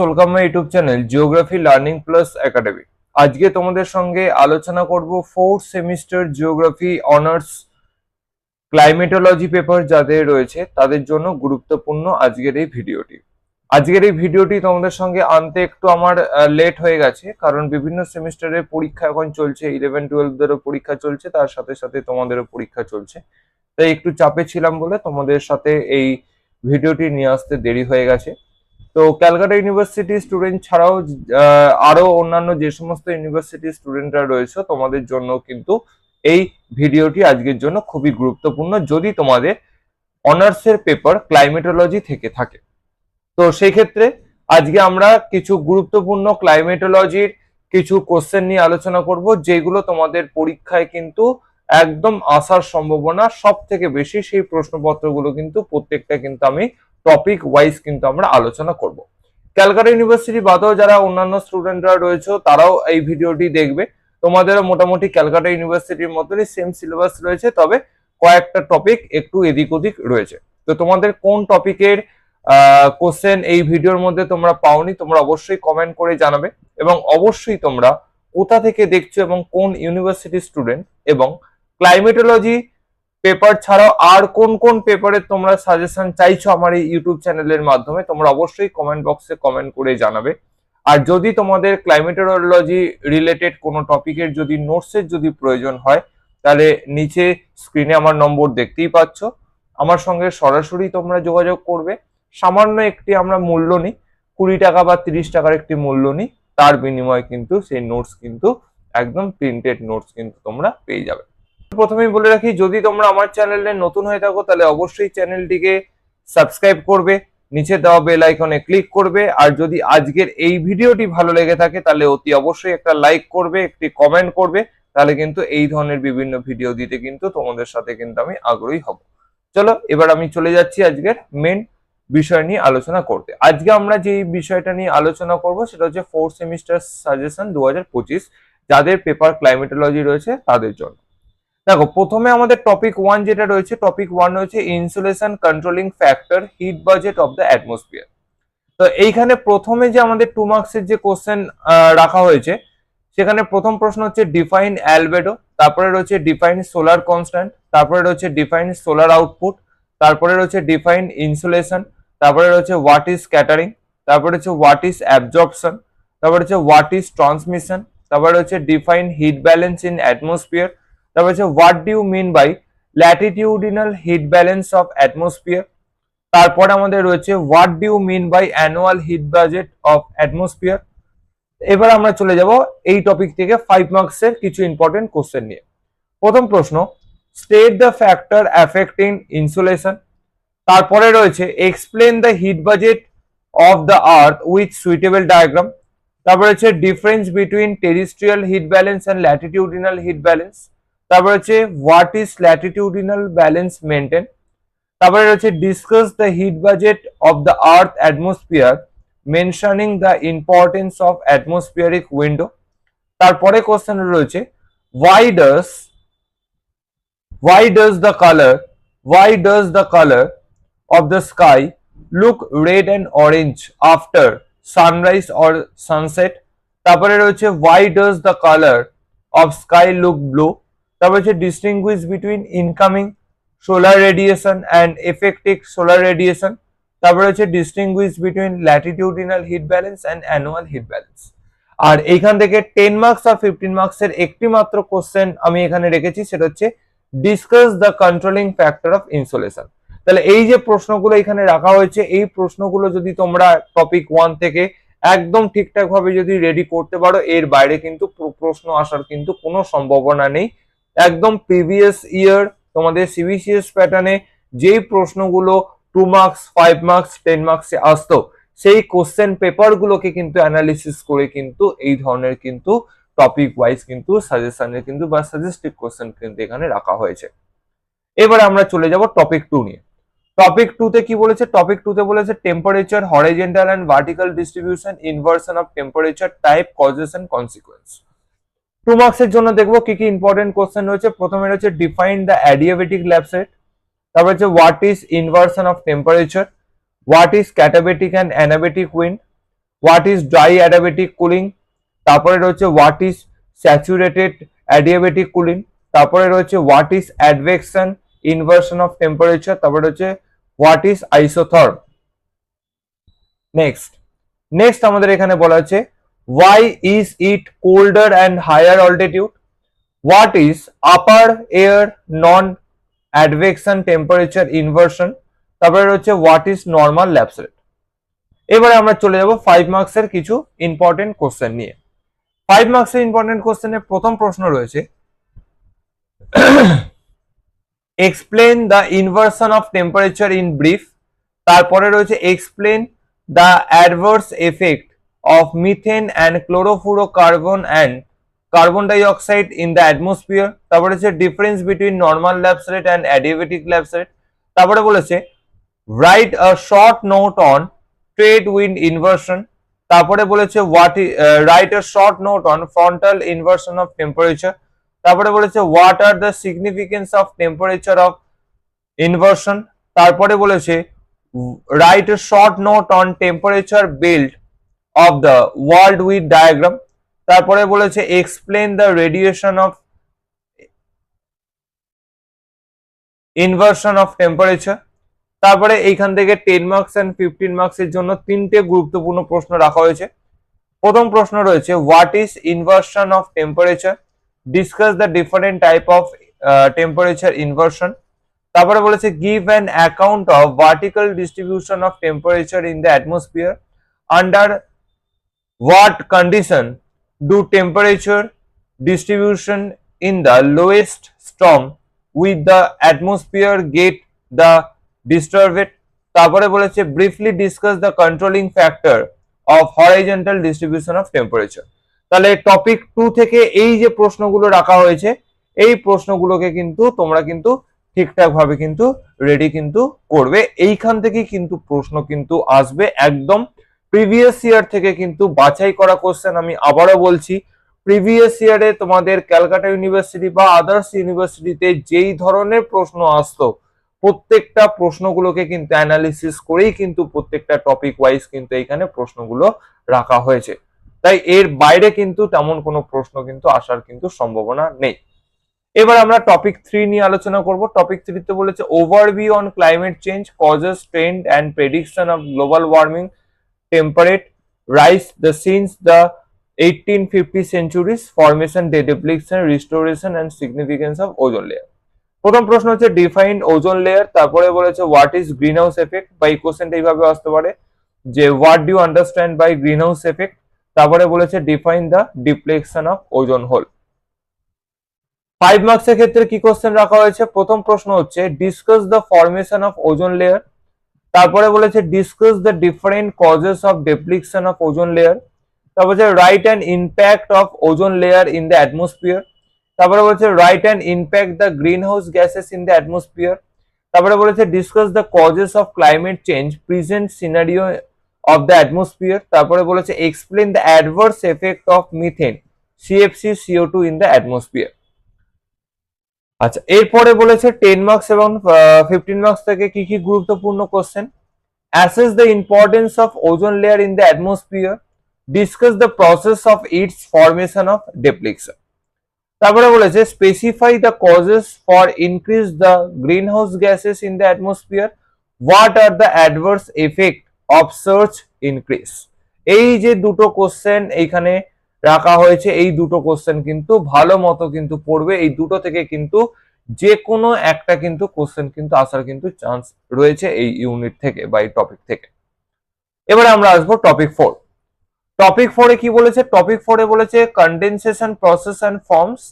Welcome YouTube channel geography learning plus academy আজকে তোমাদের সঙ্গে আলোচনা করব fourth semester geography honours climatology paper যাদের রয়েছে, তাদের জন্য গুরুত্বপূর্ণ আজকের এই ভিডিওটি। আজকের এই ভিডিওটি তোমাদের সঙ্গে আনতে একটু আমার লেট হয়ে গেছে, কারণ বিভিন্ন সেমিস্টারের পরীক্ষা এখন চলছে ইলেভেন টুয়েলভদেরও পরীক্ষা চলছে, তার সাথে সাথে তোমাদেরও পরীক্ষা চলছে। তাই একটু চাপে ছিলাম বলে তোমাদের সাথে এই ভিডিওটি নিয়ে আসতে দেরি হয়ে গেছে। তো ক্যালকাটা ইউনিভার্সিটি স্টুডেন্ট ছাড়াও আহ, আরও অন্যান্য যে সমস্ত ইউনিভার্সিটি স্টুডেন্টরা রয়েছে তোমাদের জন্য কিন্তু এই ভিডিওটি আজকের জন্য খুবই গুরুত্বপূর্ণ যদি তোমাদের অনার্সের পেপার ক্লাইমেটোলজি থেকে থাকে। তো সেই ক্ষেত্রে আজকে আমরা কিছু গুরুত্বপূর্ণ ক্লাইমেটোলজির কিছু কোশ্চেন নিয়ে আলোচনা করব যেগুলো তোমাদের পরীক্ষায় কিন্তু একদম আসার সম্ভাবনা সব থেকে বেশি সেই প্রশ্নপত্রগুলো কিন্তু প্রত্যেকটা কিন্তু আমি টপিক ওয়াইজ কিন্তু আমরা আলোচনা করব। ক্যালকাটা ইউনিভার্সিটি বাদেও যারা অন্যান্য স্টুডেন্টরা রয়েছে, তারাও এই ভিডিওটি দেখবে। তোমাদেরও মোটামুটি ক্যালকাটা ইউনিভার্সিটির মতনই সেম সিলেবাস রয়েছে, তবে কয়েকটা টপিক একটু এদিক ওদিক রয়েছে। তো তোমাদের কোন টপিকের কোশ্চেন এই ভিডিওর মধ্যে তোমরা পাওনি, তোমরা অবশ্যই কমেন্ট করে জানাবে এবং অবশ্যই তোমরা কোথা থেকে দেখছ এবং কোন ইউনিভার্সিটি স্টুডেন্ট এবং ক্লাইমেটোলজি পেপার ছাড়াও আর কোন কোন পেপারের তোমরা সাজেশন চাইছো আমার এই ইউটিউব চ্যানেলের মাধ্যমে, তোমরা অবশ্যই কমেন্ট বক্সে কমেন্ট করে জানাবে। আর যদি তোমাদের ক্লাইমেটোলজি রিলেটেড কোনো টপিকের যদি নোটসের যদি প্রয়োজন হয়, তাহলে নিচে স্ক্রিনে আমার নম্বর দেখতেই পাচ্ছ। আমার সঙ্গে সরাসরি তোমরা যোগাযোগ করবে। সামান্য একটি আমরা মূল্য নিই, কুড়ি টাকা বা তিরিশ টাকার একটি মূল্য নিই, তার বিনিময়ে কিন্তু সেই নোটস কিন্তু, একদম প্রিন্টেড নোটস কিন্তু তোমরা পেয়ে যাবে। প্রথমেই বলে রাখি, যদি তোমরা আমার চ্যানেলে নতুন হয়ে থাকো, তাহলে অবশ্যই চ্যানেলটিকে সাবস্ক্রাইব করবে, নিচে দেওয়া বেল আইকনে ক্লিক করবে, আর যদি আজকের এই ভিডিওটি ভালো লেগে থাকে, তাহলে অতি অবশ্যই একটা লাইক করবে, একটি কমেন্ট করবে, তাহলে কিন্তু এই ধরনের বিভিন্ন ভিডিও দিতে কিন্তু তোমাদের সাথে কিন্তু আমি আগ্রহী হব। চলো, এবার আমি চলে যাচ্ছি আজকের মেন বিষয় নিয়ে আলোচনা করতে। আজকে আমরা যে বিষয়টা নিয়ে আলোচনা করব, সেটা হচ্ছে ফোর্থ সেমিস্টার সাজেশন দু হাজার পঁচিশ, যাদের পেপার ক্লাইমেটোলজি রয়েছে তাদের জন্য। দেখো, প্রথমে আমাদের টপিক ওয়ান যেটা রয়েছে টপিক ওয়ান রয়েছে insolation controlling factor heat budget of the atmosphere তো এইখানে প্রথমে যে আমাদের টু মার্কসের যে কোশ্চেন রাখা হয়েছে, সেখানে প্রথম প্রশ্ন হচ্ছে ডিফাইন অ্যালবেডো তারপরে রয়েছে ডিফাইন সোলার কনস্ট্যান্ট তারপরে রয়েছে ডিফাইন সোলার আউটপুট তারপরে রয়েছে ডিফাইন ইনসুলেশন তারপরে রয়েছে হোয়াট ইজ ক্যাটারিং তারপরে হচ্ছে হোয়াট ইজ অ্যাবজর্পশন তারপরে হচ্ছে হোয়াট ইজ ট্রান্সমিশন তারপরে হচ্ছে define heat balance in atmosphere তারপর হচ্ছে what do you mean by latitudinal heat balance of atmosphere তারপরে আমাদের রয়েছে what do you mean by annual heat budget of atmosphere এবার আমরা চলে যাব এই টপিক থেকে ফাইভ মার্কসের কিছু ইম্পর্টেন্ট কোশ্চেন নিয়ে। প্রথম প্রশ্ন state the factor affecting insulation তারপরে রয়েছে explain the heat budget of the earth with suitable diagram তারপরে হচ্ছে difference between terrestrial heat balance and latitudinal heat balance তারপর হচ্ছে what is latitudinal balance maintain তারপরে রয়েছে discuss the heat budget of the earth atmosphere mentioning the importance of atmospheric window তারপরে question রয়েছে why does why does the colour why does the colour of the sky look red and orange after sunrise or sunset তারপরে রয়েছে why does the colour of sky look blue তারপরে হচ্ছে distinguish between incoming solar radiation and effective solar radiation তারপরে হচ্ছে distinguish between latitudinal heat balance and annual heat balance আর এইখান থেকে ten marks আর fifteen মার্কসের একটি মাত্র কোশ্চেন আমি এখানে রেখেছি, সেটা হচ্ছে discuss the controlling factor of insolation তাহলে এই যে প্রশ্নগুলো এখানে রাখা হয়েছে, এই প্রশ্নগুলো যদি তোমরা টপিক ওয়ান থেকে একদম ঠিকঠাক ভাবে যদি রেডি করতে পারো, এর বাইরে কিন্তু প্রশ্ন আসার কিন্তু কোনো সম্ভাবনা নেই। একদম প্রিভিয়াস ইয়ার তোমাদের সিবিসিএস প্যাটার্নে যেই প্রশ্নগুলো two marks five marks ten মার্কসে আসতো, সেই কোশ্চেন পেপার গুলোকে কিন্তু অ্যানালিসিস করে কিন্তু এই ধরনের কিন্তু টপিক ওয়াইজ কিন্তু সাজেশনের কিন্তু বা সাজেস্টিভ কোশ্চেন কিন্তু এখানে রাখা হয়েছে। এবার আমরা চলে যাব টপিক টু নিয়ে। টপিক টু তে কি বলেছে? টপিক টু তে বলেছে temperature horizontal and vertical distribution inversion of temperature type causes and consequence two মার্কসের জন্য দেখব কি কি ইম্পর্টেন্ট কোশ্চেন রয়েছে। প্রথমে রয়েছে ডিফাইন দ্য অ্যাডিয়াবেটিক ল্যাবসেট তারপর হচ্ছে what is inversion of temperature what is katabatic and anabatic wind what is dry adiabatic cooling তারপরে রয়েছে what is saturated adiabatic cooling তারপরে রয়েছে what is advection inversion of temperature তারপরে রয়েছে what is isotherm next next আমাদের এখানে বলা আছে is it colder and higher altitude what is upper air non advection temperature inversion তারপরে রয়েছে what is normal lapse rate এবারে আমরা চলে যাব ফাইভ মার্কসের কিছু ইম্পর্টেন্ট কোশ্চেন নিয়ে। ফাইভ মার্কসের ইম্পর্টেন্ট কোশ্চেনের প্রথম প্রশ্ন রয়েছে explain the inversion of temperature in brief তারপরে রয়েছে explain the adverse effect of methane and chlorofluorocarbon and carbon dioxide in the atmosphere তারপরে হচ্ছে difference between normal lapse rate and adiabatic lapse rate তারপরে বলেছে write a short note on trade wind inversion তারপরে বলেছে what write a short note on frontal inversion of temperature তারপরে বলেছে what are the significance of temperature of inversion তারপরে বলেছে write a short note on temperature belt of the world with diagram তারপরে বলেছে explain the radiation of inversion of temperature তারপরে এইখান থেকে ten marks and fifteen মার্কসের জন্য তিনটে গুরুত্বপূর্ণ প্রশ্ন রাখা হয়েছে। প্রথম প্রশ্ন রয়েছে what is inversion of temperature discuss the different type of temperature inversion তারপরে বলেছে give an account of vertical distribution of temperature in the atmosphere under what condition do temperature distribution in the lowest storm with the atmosphere get the disturbed তারপরে বলেছে briefly discuss the controlling factor of horizontal distribution of temperature তাহলে topic two থেকে এই যে প্রশ্নগুলো রাখা হয়েছে, এই প্রশ্নগুলোকে কিন্তু তোমরা কিন্তু ঠিকঠাক ভাবে কিন্তু রেডি কিন্তু করবে। এইখান থেকে কিন্তু প্রশ্ন কিন্তু আসবে একদম প্রিভিয়াস ইয়ার থেকে কিন্তু বাছাই করা কোশ্চেন আমি আবারও বলছি। প্রিভিয়াস ইয়ারে তোমাদের ক্যালকাটা ইউনিভার্সিটি বা আদার্স ইউনিভার্সিটিতে যেই ধরনের প্রশ্ন আসতো, প্রত্যেকটা প্রশ্নগুলোকে কিন্তু অ্যানালিসিস করেই কিন্তু প্রত্যেকটা টপিক ওয়াইজ কিন্তু এখানে প্রশ্নগুলো রাখা হয়েছে। তাই এর বাইরে কিন্তু তেমন কোনো প্রশ্ন কিন্তু আসার কিন্তু সম্ভাবনা নেই। এবার আমরা টপিক থ্রি নিয়ে আলোচনা করব। টপিক থ্রিতে বলেছে overview on climate change causes trend and prediction of global warming temperate rise the since the 1850 centuries formation, depletion, restoration, and significance of ozone layer. প্রথম প্রশ্ন হচ্ছে ডিফাইন ওজন লেয়ার তারপরে বলেছে what is green house effect বা এই কোশ্চেনটা এইভাবে আসতে পারে, যে what do understand by greenhouse effect তারপরে বলেছে define the depletion of ozone hole five মার্কসের ক্ষেত্রে কি কোশ্চেন রাখা হয়েছে? প্রথম প্রশ্ন হচ্ছে discuss the formation of ozone layer তারপরে বলেছে discuss the different causes of depletion of ozone layer তারপর হচ্ছে write and impact of ozone layer in the atmosphere তারপরে বলছে write and impact the greenhouse gases in the atmosphere তারপরে বলেছে discuss the causes of climate change present scenario of the atmosphere তারপরে বলেছে explain the adverse effect of methane CFC CO two in the atmosphere আচ্ছা এরপরে বলেছে ten marks এবং fifteen marks থেকে কি কি গুরুত্বপূর্ণ question assess the importance of ozone layer in the atmosphere discuss the process of its formation of depletion তারপরে বলেছে specify the causes for increase the greenhouse gases in the atmosphere what are the adverse effect of search increase এই যে দুটো question এইখানে রাখা হয়েছে। এই দুটো কোশ্চেন কিন্তু ভালো মতো কিন্তু পড়বে। এই দুটো থেকে কিন্তু যে কোনো একটা কিন্তু কোশ্চেন কিন্তু আসার কিন্তু চান্স রয়েছে এই ইউনিট থেকে বা এই টপিক থেকে। এবারে আমরা আসব টপিক ফোর টপিক ফোরে কি বলেছে? টপিক ফোরে বলেছে condensation process and forms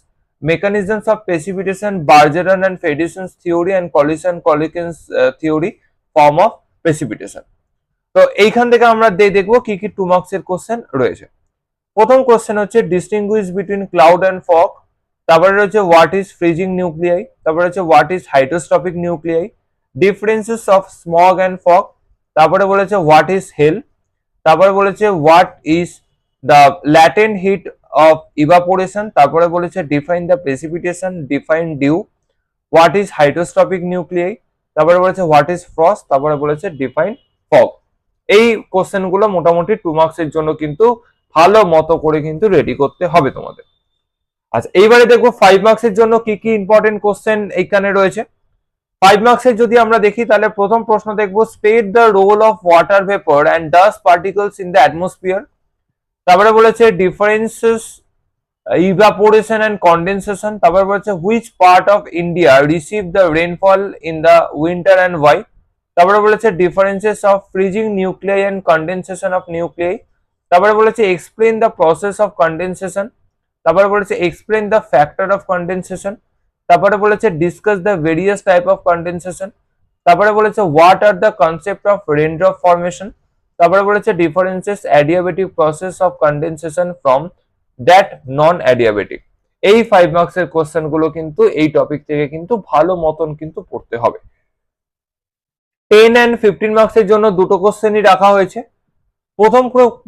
mechanisms of precipitation, Bargeron and Federation's theory and collision collisions uh, theory form of. তো এইখান থেকে আমরা দেখব কি কি টু মার্কস এর কোশ্চেন রয়েছে। প্রথম কোশ্চেন হচ্ছে distinguish between cloud and fog তারপরে রয়েছে হোয়াট ইজ ফ্রিজিং নিউক্লিয়াই তারপরে হচ্ছে what is hygroscopic nuclei differences of smog and fog তারপরে বলেছে হোয়াট ইজ হেল তারপরে বলেছে what is the latent heat of evaporation তারপরে বলেছে define the precipitation define dew what is hygroscopic nuclei তারপরে বলেছে হোয়াট ইজ ফ্রস্ট তারপরে বলেছে ডিফাইন ফগ এই কোশ্চেনগুলো মোটামুটি টু মার্কস এর জন্য কিন্তু ভালো মতো করে কিন্তু রেডি করতে হবে তোমাদের। আচ্ছা এইবারে দেখব ফাইভ মার্কস এর জন্য কি কি ইম্পর্টেন্ট কোশ্চেন এইখানে রয়েছে। ফাইভ মার্কসের যদি আমরা দেখি, তাহলে প্রথম প্রশ্ন দেখব state the role of water vapour and dust particles in the atmosphere তারপরে বলেছে ডিফারেন্সেস ইভাপোরেশন অ্যান্ড কন্ডেনসেশন তারপরে বলেছে which part of India receive the rainfall in the winter and why তারপরে বলেছে differences of freezing nuclei and condensation of nuclei তারপরে বলেছে explain the process of condensation তারপরে বলেছে explain the factor of condensation তারপরে বলেছে discuss the various type of condensation তারপরে বলেছে what are the concept of raindrop formation তারপরে বলেছে differences adiabatic process of condensation from that non adiabatic এই five marks এর কোশ্চেনগুলো কিন্তু এই টপিক থেকে কিন্তু ভালো মতন কিন্তু পড়তে হবে। টেন অ্যান্ড ফিফটিন মার্কস এর জন্য দুটো কোশ্চেনই রাখা হয়েছে। প্রথম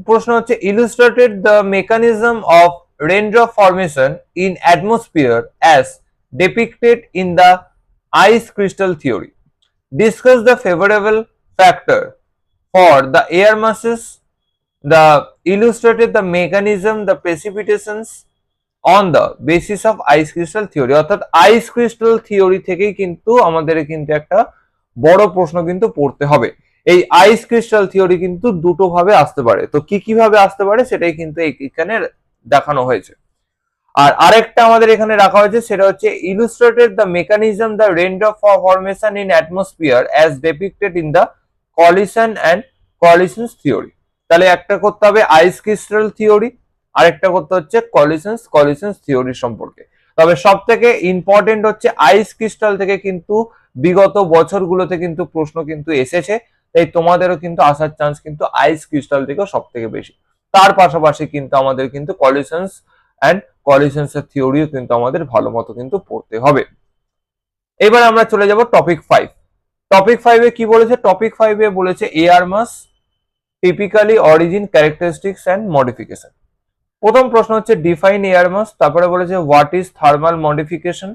প্রশ্ন হচ্ছে illustrated the mechanism of raindrop formation in atmosphere as depicted in the ice crystal theory discuss the favourable factor for the air masses the illustrated the mechanism the precipitations on the basis of ice crystal theory অর্থাৎ ice crystal theory থেকেই কিন্তু আমাদের কিন্তু একটা বড় প্রশ্ন কিন্তু পড়তে হবে। এই আইস ক্রিস্টাল থিওরি কিন্তু দুটো ভাবে আসতে পারে। তো কি কীভাবে আসতে পারে সেটাই কিন্তু এখানে দেখানো হয়েছে। আর আরেকটা আমাদের এখানে রাখা হয়েছে সেটা হচ্ছে illustrated the mechanism the range of formation in atmosphere as depicted in the collision and collisions theory তাহলে একটা করতে হবে আইস ক্রিস্টাল থিওরি আরেকটা করতে হচ্ছে কলিশনস কলিশনস থিওরি সম্পর্কে। তবে সব থেকে ইম্পর্টেন্ট হচ্ছে আইস ক্রিস্টাল থেকে কিন্তু বিগত বছরগুলোতে কিন্তু প্রশ্ন কিন্তু এসেছে। তাই তোমাদেরও কিন্তু আসার চান্স কিন্তু আইস ক্রিস্টাল থেকেও সব থেকে বেশি। তার পাশাপাশি কিন্তু আমাদের কিন্তু কলিশনস অ্যান্ড কলিশনস এর থিওরিও কিন্তু আমাদের ভালো মতো কিন্তু পড়তে হবে। এবার আমরা চলে যাব টপিক ফাইভ টপিক ফাইভে কি বলেছে? টপিক ফাইভে বলেছে air mass typically origin characteristics and modification প্রথম প্রশ্ন হচ্ছে ডিফাইন এয়ার মাস তারপরে বলেছে হোয়াট ইজ থার্মাল মডিফিকেশন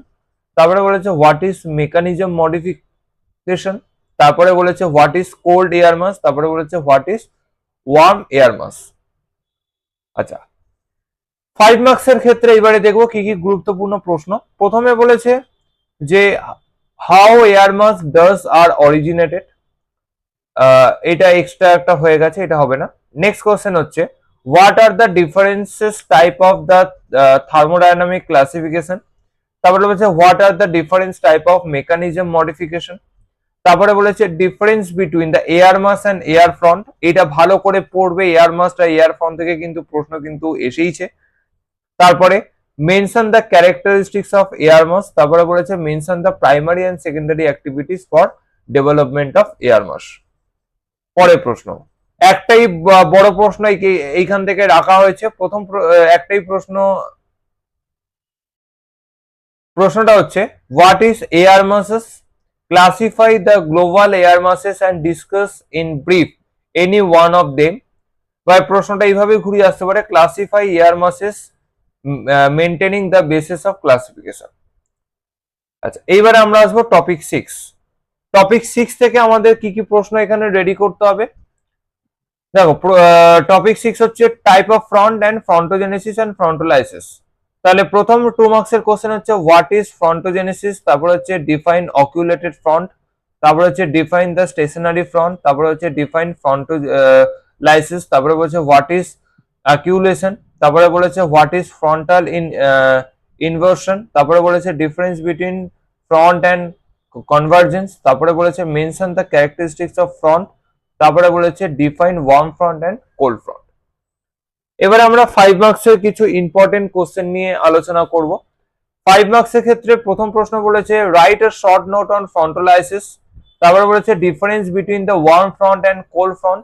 তারপরে বলেছে হোয়াট ইজ মেকানিজম মডিফিকেশন তারপরে বলেছে what is cold air mass তারপরে বলেছে what is warm air mass আচ্ছা ফাইভ মার্কস এর ক্ষেত্রে এবারে দেখব কি কি গুরুত্বপূর্ণ প্রশ্ন। প্রথমে বলেছে যে how air mass does are originated এটা এক্সট্রা একটা হয়ে গেছে, এটা হবে না। নেক্সট কোশ্চেন হচ্ছে what are the differences type of the thermodynamic classification তারপরে বলেছে what are the difference type of mechanism modification তারপরে বলেছে difference between the air mass and air front এটা ভালো করে পড়বে এয়ার মাসটা এয়ার ফ্রন্ট থেকে কিন্তু প্রশ্ন কিন্তু এসেইছে। তারপরে mention the characteristics of air mass তারপরে বলেছে mention the primary and secondary activities for development of air mass পরের প্রশ্ন। একটাই বড় প্রশ্ন এইখান থেকে রাখা হয়েছে। প্রথম একটাই প্রশ্ন। প্রশ্নটা হচ্ছে what is air masses classify the global air masses and discuss in brief any one of them বা প্রশ্নটা এইভাবে ঘুরিয়ে আসতে পারে classify air masses maintaining the basis of classification আচ্ছা এইবারে আমরা আসব টপিক সিক্স টপিক সিক্স থেকে আমাদের কি কি প্রশ্ন এখানে রেডি করতে হবে? দেখো টপিক সিক্স হচ্ছে type of front and frontogenesis and frontolysis তাহলে প্রথম টু মার্কসের কোশ্চেন হচ্ছে হোয়াট ইজ ফ্রন্টোজেনেসিস তারপর হচ্ছে ডিফাইন অকুলেটেড ফ্রন্ট তারপর হচ্ছে ডিফাইন দ্য স্টেশনারি ফ্রন্ট তারপর হচ্ছে ডিফাইন ফ্রন্টো লাইসিস তারপরে বলছে হোয়াট ইজ অ্যাকিউলেশন তারপরে বলেছে what is frontal in inversion তারপরে বলেছে difference between front and convergence তারপরে বলেছে mention the characteristics of front তারপরে বলেছে define warm front and cold front এবারে আমরা ফাইভ মার্কসের কিছু ইম্পর্টেন্ট কোশ্চেন নিয়ে আলোচনা করব। ফাইভ মার্কসের ক্ষেত্রে প্রথম প্রশ্ন বলেছে write a short note on frontolysis তারপরে বলেছে difference between the warm front and cold front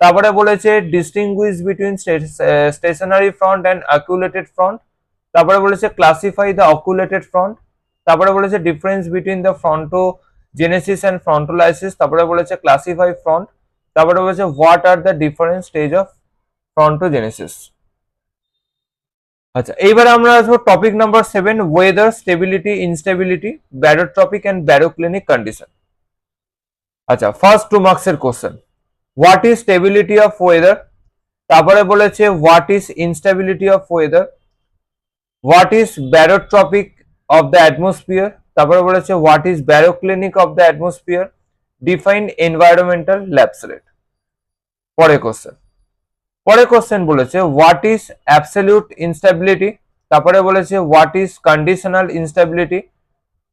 তারপরে বলেছে distinguish between stationary front and occluded front তারপরে বলেছে ক্লাসিফাই দ্য অকুলেটেড ফ্রন্ট তারপরে বলেছে difference between the frontogenesis and frontolysis তারপরে বলেছে ক্লাসিফাই ফ্রন্ট তারপরে বলেছে what are the different stage of frontogenesis আচ্ছা এইবারে আমরা আসব topic number seven weather stability instability barotropic and baroclinic condition আচ্ছা ফার্স্ট টু মার্কসের question what is stability of weather তারপরে বলেছে what is instability of weather what is barotropic of the atmosphere তারপরে বলেছে what is baroclinic of the atmosphere define environmental lapse rate পরে question পরে question বলেছে what is absolute instability তারপরে বলেছে what is conditional instability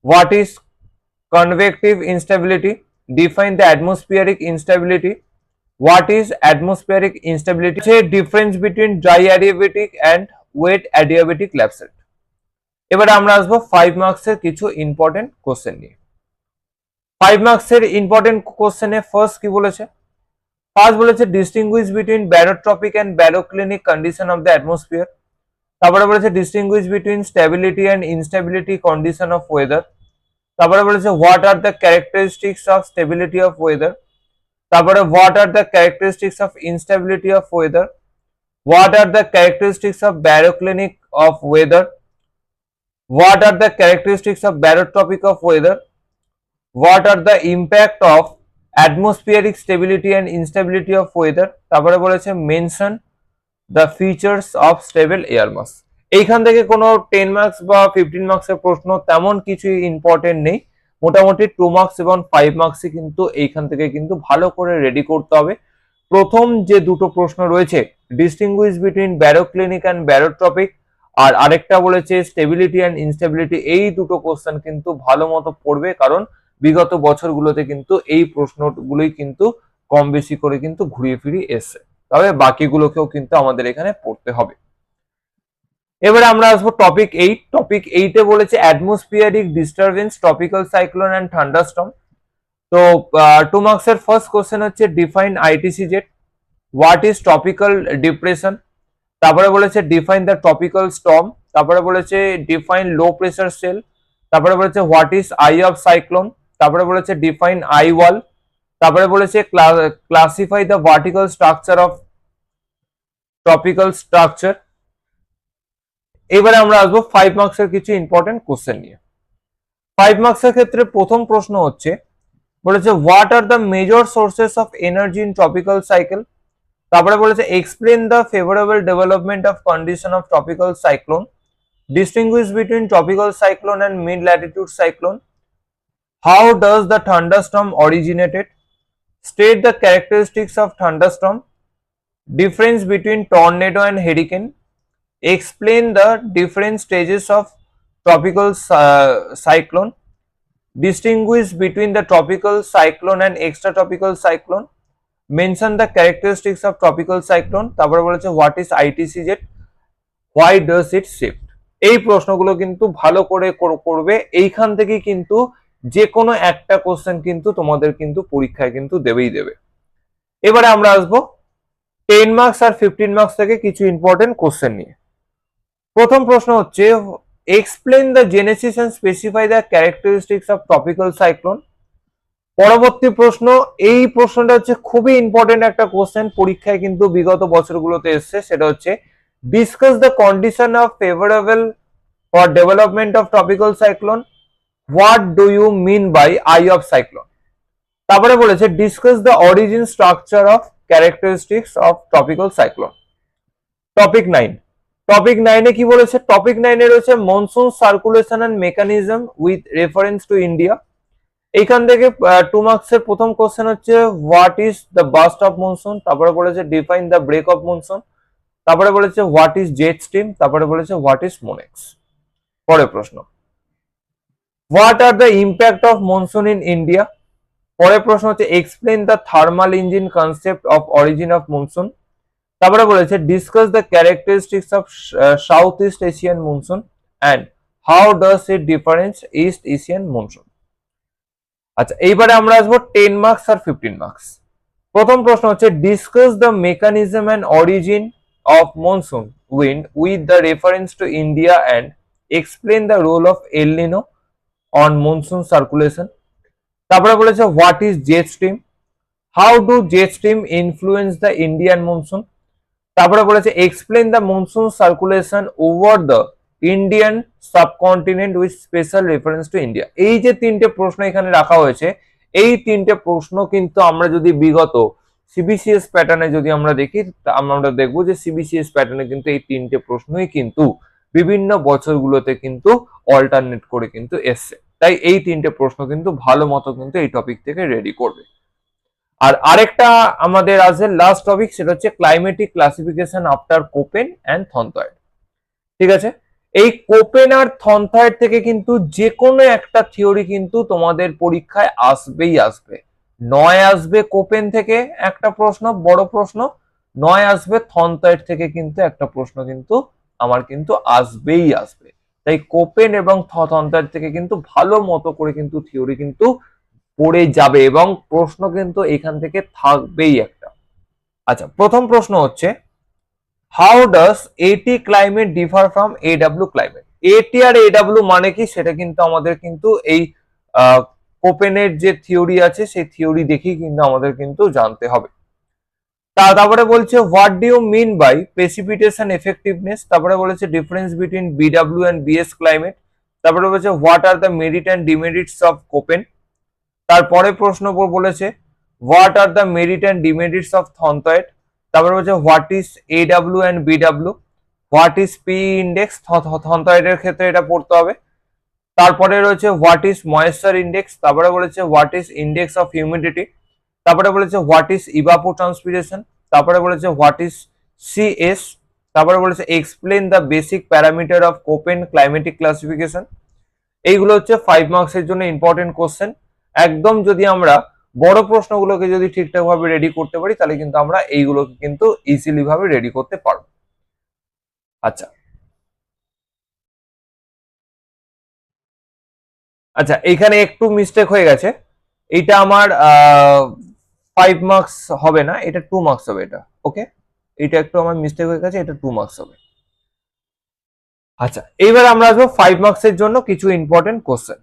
what is convective instability define the atmospheric instability what is atmospheric instability হচ্ছে difference between dry adiabatic and wet adiabatic lapse rate এবারে আমরা আসব five মার্কসের কিছু important question নিয়ে। Five মার্কসের ইম্পর্টেন্ট কোশ্চেনে ফার্স্ট কি বলেছে? ফার্স্ট বলেছে distinguish between barotropic and baroclinic condition of the atmosphere তারপরে বলেছে distinguish between stability and instability condition of weather তারপরে বলেছে what are the characteristics of stability of weather তারপরে what are the characteristics of instability of weather what are the characteristics of baroclinic of weather what are the characteristics of barotropic of weather what are the impact of atmospheric stability and instability of weather তারপরে বলেছে mention the features of stable air mass এইখান থেকে কোনো ten marks বা fifteen মার্কসের প্রশ্ন তেমন কিছুই ইম্পর্টেন্ট নেই। মোটামুটি টু মার্কস এবং ফাইভ মার্কসই কিন্তু এইখান থেকে কিন্তু ভালো করে রেডি করতে হবে। প্রথম যে দুটো প্রশ্ন রয়েছে distinguish between baroclinic and baro barotropic আর আরেকটা বলেছে স্টেবিলিটি অ্যান্ড ইনস্টেবিলিটি এই দুটো কোশ্চেন কিন্তু ভালো মতো পড়বে, কারণ বিগত বছরগুলোতে কিন্তু এই প্রশ্নগুলোই কিন্তু কম বেশি করে কিন্তু ঘুরিয়ে ফিরিয়ে এসছে। তবে বাকিগুলোকেও কিন্তু আমাদের এখানে পড়তে হবে। এবারে আমরা আসব টপিক এইট টপিক এইটে বলেছে atmospheric disturbance tropical cyclone and thunderstorm তো টু মার্কসের ফার্স্ট কোশ্চেন হচ্ছে define ITC jet what is tropical depression তারপরে বলেছে ডিফাইন দ্য ট্রপিক্যাল স্টম তারপরে বলেছে ডিফাইন লো প্রেসার সেল তারপরে বলেছে what is eye of cyclone তারপরে বলেছে ডিফাইন আই ওয়াল তারপরে বলেছে classify the vertical structure of tropical structure এবারে আমরা আসব ফাইভ মার্কসের কিছু ইম্পর্টেন্ট কোশ্চেন নিয়ে। ফাইভ মার্কসের ক্ষেত্রে প্রথম প্রশ্ন হচ্ছে, বলেছে what are the major sources of energy in tropical cycle তারপরে বলেছে explain the favourable development of condition of tropical cyclone distinguish between tropical cyclone and mid latitude cyclone how does the thunderstorm originated state the characteristics of thunderstorm difference between tornado and hurricane explain the different stages of tropical uh, cyclone distinguish between the tropical cyclone and extratropical cyclone mention the characteristics of tropical cyclone তারপরে বলেছে what is ITC jet why does it shift এই প্রশ্নগুলো কিন্তু ভালো করে করবে এইখান থেকে কিন্তু যে কোনো একটা কোশ্চেন কিন্তু তোমাদের কিন্তু পরীক্ষায় কিন্তু দেবেই দেবে। এবারে আমরা আসব টেন মার্কস আর ফিফটিন মার্কস থেকে কিছু ইম্পর্টেন্ট কোশ্চেন নিয়ে। প্রথম প্রশ্ন হচ্ছে explain the genesis and specify the characteristics of tropical cyclone পরবর্তী প্রশ্ন, এই প্রশ্নটা হচ্ছে খুবই ইম্পর্টেন্ট একটা কোশ্চেন পরীক্ষায় কিন্তু বিগত বছরগুলোতে এসছে, সেটা হচ্ছে discuss the condition of favorable for development of tropical cyclone what do you mean by eye of cyclone? তারপরে বলেছে discuss the origin structure of characteristics of tropical cyclone. Topic nine topic নাইনে কি বলেছে? টপিক নাইনে রয়েছে monsoon circulation and mechanism with reference to India এইখান থেকে two মার্কসের প্রথম কোশ্চেন হচ্ছে what is the burst of monsoon তারপরে বলেছে define the break of monsoon তারপরে বলেছে হোয়াট ইজ জেট স্টিম তারপরে বলেছে হোয়াট ইজ মোনেক্স পরের প্রশ্ন। What are the impact of monsoon in India পরের প্রশ্ন হচ্ছে explain the thermal engine concept of origin of monsoon তারপরে বলেছে discuss the characteristics of south east Asian monsoon and how does it difference east Asian monsoon আচ্ছা এইবারে আমরা আসব ten marks আর ফিফটিন মার্কস প্রথম প্রশ্ন হচ্ছে discuss the mechanism and origin of monsoon wind with the reference to India and explain the role of Nino on monsoon circulation. তারপরে বলেছে what is jet stream how do jet stream influence the Indian monsoon তারপরে বলেছে explain the monsoon circulation over the Indian subcontinent with special reference to India এই যে তিনটে প্রশ্ন এখানে রাখা হয়েছে, এই তিনটে প্রশ্ন কিন্তু আমরা যদি বিগত সিবিসিএস প্যাটার্নে যদি আমরা দেখি আমরা দেখব যে সিবিসিএস প্যাটার্নে কিন্তু এই তিনটে প্রশ্নই কিন্তু বিভিন্ন বছরগুলোতে কিন্তু অল্টারনেট করে কিন্তু এসছে। তাই এই তিনটে প্রশ্ন কিন্তু ভালো মতো কিন্তু এই টপিক থেকে রেডি করবে। আর আরেকটা আমাদের আছে লাস্ট টপিক সেটা হচ্ছে climatic classification after Koppen and Thornthwaite ঠিক আছে? এই কোপেন আর থনথয়েড থেকে কিন্তু যে কোনো একটা থিওরি কিন্তু তোমাদের পরীক্ষায় আসবেই আসবে। নয় আসবে কোপেন থেকে একটা প্রশ্ন, বড় প্রশ্ন, নয় আসবে থনথয়েড থেকে কিন্তু একটা প্রশ্ন কিন্তু আমার কিন্তু আসবেই আসবে। তাই কোপেন এবং থনথয়েড থেকে কিন্তু ভালো মতো করে কিন্তু থিওরি কিন্তু পড়ে যাবে এবং প্রশ্ন কিন্তু এখান থেকে থাকবেই একটা। আচ্ছা প্রথম প্রশ্ন হচ্ছে হাউ ডাস এটি climate differ from AW climate এটি আর এডাব্লিউ মানে কি? সেটা কিন্তু আমাদের কিন্তু এই কোপেনের যে থিওরি আছে, সেই থিওরি দেখেই কিন্তু আমাদের কিন্তু জানতে হবে। তারপরে বলছে what do you mean by precipitation effectiveness তারপরে বলেছে difference between BW and BS climate তারপরে বলেছে what are the merit and demerits of Koppen তারপরে প্রশ্ন বলেছে what are the merit and demerits of Thornthwaite তারপরে বলছে what is A W and B W what is P index থনথয়েডের ক্ষেত্রে এটা পড়তে হবে। তারপরে রয়েছে হোয়াট ইজ ময়েশ্চার ইন্ডেক্স তারপরে বলেছে what is index of humidity তারপরে বলেছে হোয়াট ইজ ইভাপো ট্রান্সপিরেশন তারপরে বলেছে হোয়াট ইজ সিএস তারপরে বলেছে explain the basic parameter of Koppen climatic classification এইগুলো হচ্ছে ফাইভ মার্কসের জন্য ইম্পর্টেন্ট কোশ্চেন একদম যদি আমরা বড় প্রশ্নগুলোকে যদি ঠিকঠাক ভাবে রেডি করতে পারি, তাহলে কিন্তু আমরা এইগুলোকে কিন্তু ইজিলি ভাবে রেডি করতে পারব। আচ্ছা। আচ্ছা এখানে একটু মিস্টেক হয়ে গেছে। এটা আমার ফাইভ মার্কস হবে না, এটা টু মার্কস হবে এটা ওকে এটা একটু আমার মিস্টেক হয়ে গেছে, এটা টু মার্কস হবে। আচ্ছা এইবার আমরা আসব ফাইভ মার্কসের জন্য কিছু ইম্পর্টেন্ট কোশ্চেন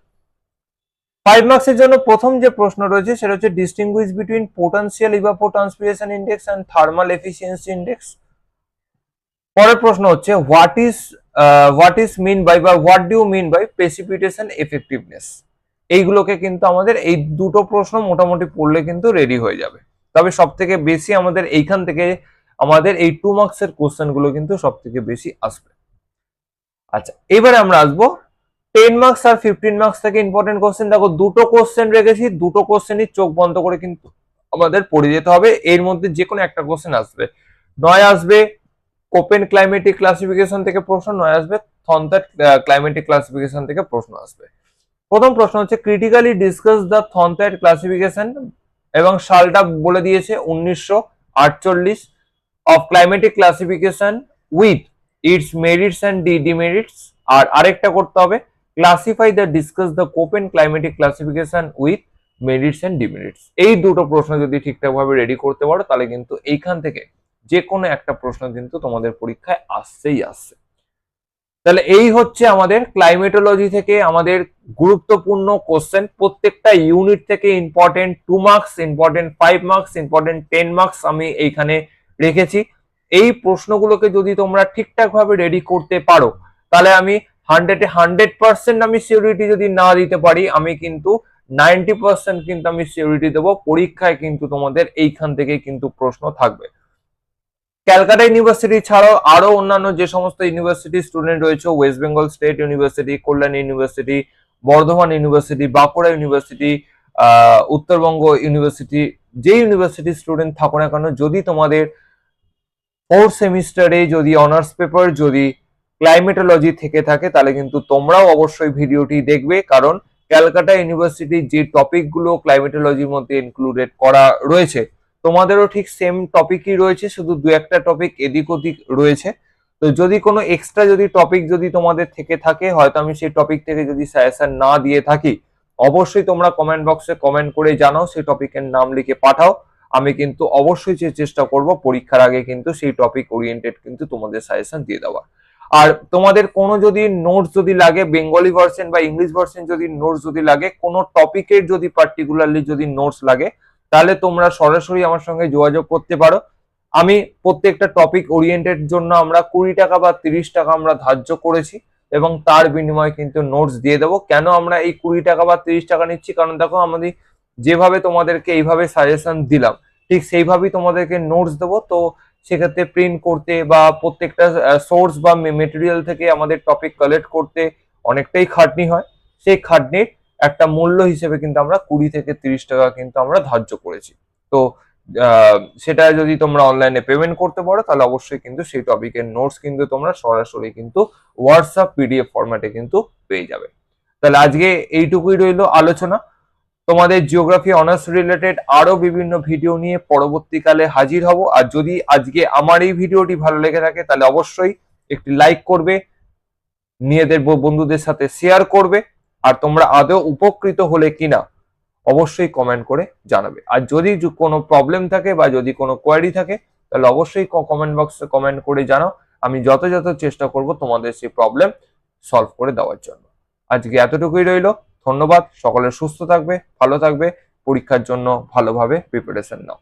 ফাইভ মার্কসের জন্য প্রথম যে প্রশ্ন রয়েছে, সেটা হচ্ছে distinguish between potential evapotranspiration index and thermal efficiency index পরের প্রশ্ন হচ্ছে what is what is mean by বা what do mean by precipitation effectiveness এইগুলোকে কিন্তু আমাদের এই দুটো প্রশ্ন মোটামুটি পড়লে কিন্তু রেডি হয়ে যাবে। তবে সব থেকে বেশি আমাদের এইখান থেকে আমাদের এই টু মার্কসের কোশ্চেনগুলো কিন্তু সব থেকে বেশি আসবে। আচ্ছা এবারে আমরা আসব টেন মার্কস আর ফিফটিন মার্কস থেকে ইম্পর্টেন্ট কোশ্চেন দেখো, দুটো কোশ্চেন রেখেছি, দুটো কোশ্চেনই চোখ বন্ধ করে কিন্তু আমাদের পড়ে যেতে হবে। এর মধ্যে যে কোনো একটা কোশ্চেন আসবে। নয় আসবে কোপেন ক্লাইমেটিক ক্লাসিফিকেশন থেকে প্রশ্ন, নয় আসবে থনথ্যাট ক্লাইমেটিক ক্লাসিফিকেশন থেকে প্রশ্ন আসবে। প্রথম প্রশ্ন হচ্ছে critically discuss the Thornthwaite classification এবং সালটা বলে দিয়েছে উনিশশো আটচল্লিশ of climatic classification with its merits and de demerits আর আরেকটা করতে হবে classify the discuss the Koppen climatic classification with merits and demerits এই দুটো প্রশ্ন যদি ঠিকঠাকভাবে রেডি করতে পারো, তাহলে কিন্তু এইখান থেকে যে কোনো একটা প্রশ্ন কিন্তু তোমাদের পরীক্ষায় আসছেই আসছে। তাহলে এই হচ্ছে আমাদের ক্লাইমেটোলজি থেকে আমাদের গুরুত্বপূর্ণ কোশ্চেন প্রত্যেকটা ইউনিট থেকে important two marks important five marks important ten marks আমি এইখানে রেখেছি। এই প্রশ্নগুলোকে যদি তোমরা ঠিকঠাক ভাবে রেডি করতে পারো, তাহলে আমি হান্ড্রেডে হান্ড্রেড পার্সেন্ট আমি সিউরিটি যদি না দিতে পারি, আমি কিন্তু নাইনটি পার্সেন্ট কিন্তু আমি সিউরিটি দেবো। পরীক্ষায় কিন্তু তোমাদের এইখান থেকে কিন্তু প্রশ্ন থাকবে। ক্যালকাটা ইউনিভার্সিটি ছাড়াও আরও অন্যান্য যে সমস্ত ইউনিভার্সিটি স্টুডেন্ট রয়েছে, west Bengal state university, Kalyan university, Bardhaman university, Bankura university Uttarbanga university, যে ইউনিভার্সিটি স্টুডেন্ট থাকো না কেন, যদি তোমাদের ফোর্থ সেমিস্টারে যদি অনার্স পেপার যদি ক্লাইমেটোলজি থেকে থাকে, তাহলে কিন্তু তোমরাও অবশ্যই ভিডিওটি দেখবে, কারণ ক্যালকাটা ইউনিভার্সিটির যে টপিকগুলো ক্লাইমেটোলজির মধ্যে ইনক্লুডেড করা রয়েছে তোমাদেরও ঠিক সেম টপিকই রয়েছে, শুধু দু একটা টপিক এদিক ওদিক রয়েছে। তো যদি কোনো এক্সট্রা যদি টপিক যদি তোমাদের থেকে থাকে, হয়তো আমি সেই টপিক থেকে যদি সাজেশন না দিয়ে থাকি, অবশ্যই তোমরা কমেন্ট বক্সে কমেন্ট করে জানাও, সেই টপিকের নাম লিখে পাঠাও। আমি কিন্তু অবশ্যই চেষ্টা করব, পরীক্ষার আগে কিন্তু সেই টপিক ওরিয়েন্টেড কিন্তু তোমাদের সাজেশন দিয়ে দেওয়া আর তোমাদের কোনো যদি নোটস যদি লাগে বেঙ্গলি ভার্সন বা ইংলিশ ভার্সন যদি নোটস যদি লাগে, কোনো টপিকের যদি পার্টিকুলারলি যদি নোটস লাগে তাহলে তোমরা সরাসরি আমার সঙ্গে যোগাযোগ করতে পারো। আমি প্রত্যেকটা টপিক ওরিয়েন্টেড জন্য আমরা কুড়ি টাকা বা তিরিশ টাকা আমরা ধার্য করেছি এবং তার বিনিময়ে কিন্তু নোটস দিয়ে দেবো। কেন আমরা এই কুড়ি টাকা বা তিরিশ টাকা নিচ্ছি? কারণ দেখো আমাদের যেভাবে তোমাদেরকে এইভাবে সাজেশন দিলাম, ঠিক সেইভাবেই তোমাদেরকে নোটস দেবো। তো সেক্ষেত্রে প্রিন্ট করতে বা প্রত্যেকটা সোর্স বা মেটেরিয়াল থেকে আমাদের টপিক কালেক্ট করতে অনেকটাই খাটনি হয়। সেই খাটনির একটা মূল্য হিসেবে কিন্তু আমরা কুড়ি থেকে তিরিশ টাকা কিন্তু আমরা ধার্য করেছি। তো সেটা যদি তোমরা অনলাইনে পেমেন্ট করতে পারো, তাহলে অবশ্যই কিন্তু সেই টপিকের নোটস কিন্তু তোমরা সরাসরি কিন্তু হোয়াটসঅ্যাপ পিডিএফ ফরম্যাটে কিন্তু পেয়ে যাবে। তাহলে আজকে এইটুকুই রইল আলোচনা। তোমাদের জিওগ্রাফি অনার্স রিলেটেড আরও বিভিন্ন ভিডিও নিয়ে পরবর্তীকালে হাজির হব। আর যদি আজকে আমার এই ভিডিওটি ভালো লেগে থাকে, তাহলে অবশ্যই একটি লাইক করবে, নিজেদের বন্ধুদের সাথে শেয়ার করবে। আর তোমরা আদৌ উপকৃত হলে কিনা, অবশ্যই কমেন্ট করে জানাবে। আর যদি কোনো প্রবলেম থাকে বা যদি কোনো কোয়ারি থাকে, তাহলে অবশ্যই কমেন্ট বক্সে কমেন্ট করে জানাও। আমি যথাযথ চেষ্টা করব তোমাদের সেই প্রবলেম সলভ করে দেওয়ার জন্য। আজকে এতটুকুই রইল। ধন্যবাদ। সকলে সুস্থ থাকবে, ভালো থাকবে। পরীক্ষার জন্য ভালোভাবে প্রিপারেশন নাও।